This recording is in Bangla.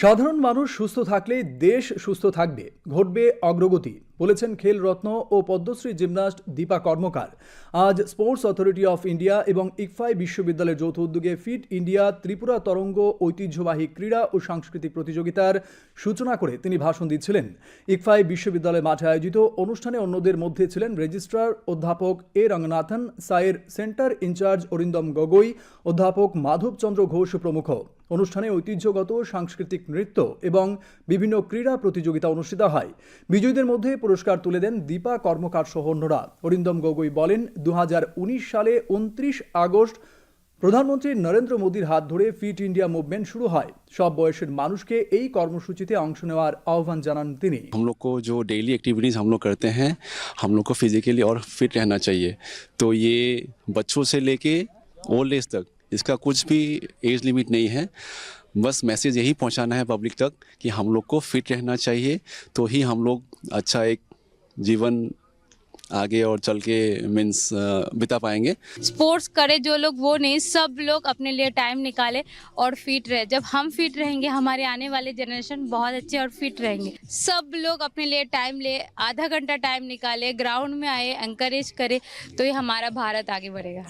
সাধারণ মানুষ সুস্থ থাকলে দেশ সুস্থ থাকবে ঘটবে অগ্রগতি। বলেছেন খেল রত্ন ও পদ্মশ্রী জিমনাস্ট দীপা কর্মকার। আজ স্পোর্টস অথরিটি অফ ইন্ডিয়া এবং ইকফাই বিশ্ববিদ্যালয়ের যৌথ উদ্যোগে ফিট ইন্ডিয়া ত্রিপুরা তরঙ্গ ঐতিহ্যবাহী ক্রীড়া ও সাংস্কৃতিক প্রতিযোগিতার সূচনা করে তিনি ভাষণ দিচ্ছিলেন। ইকফাই বিশ্ববিদ্যালয় মাঠে আয়োজিত অনুষ্ঠানে অন্যদের মধ্যে ছিলেন রেজিস্ট্রার অধ্যাপক এ রঙ্গনাথন, সায়ের সেন্টার ইনচার্জ অরিন্দম গগৈ, অধ্যাপক মাধবচন্দ্র ঘোষ প্রমুখ। অনুষ্ঠানে ঐতিহ্যগত, সাংস্কৃতিক নৃত্য এবং বিভিন্ন ক্রীড়া প্রতিযোগিতা অনুষ্ঠিত হয়। বিজয়ীদের মধ্যে পুরস্কার তুলে দেন দীপা কর্মকার সহ অন্যরা অরিন্দম গগৈ বলেন দু সালে উনত্রিশ আগস্ট প্রধানমন্ত্রী নরেন্দ্র মোদীর হাত ধরে ফিট ইন্ডিয়া মুভমেন্ট শুরু হয় সব বয়সের মানুষকে এই কর্মসূচিতে অংশ নেওয়ার আহ্বান জানান তিনি हम लोग को जो डेली एक्टिविटीज़ हम लोग करते हैं हम लोग को फिजिकली और फिट रहना चाहिए तो ये बच्चों से लेके ओल्ड एज तक इसका कुछ भी एज लिमिट नहीं है बस मैसेज यही पहुंचाना है पब्लिक तक कि हम लोग को फिट रहना चाहिए तो ही हम लोग अच्छा एक जीवन आगे और चल के मीन्स बिता पाएँगे। स्पोर्ट्स करे जो लोग, वो नहीं, सब लोग अपने लिए टाइम निकाले और फिट रहे। जब हम फिट रहेंगे, हमारे आने वाले जनरेशन बहुत अच्छे और फिट रहेंगे। सब लोग अपने लिए टाइम ले, आधा घंटा टाइम निकाले ग्राउंड में आए एंकरेज करे तो ये हमारा भारत आगे बढ़ेगा।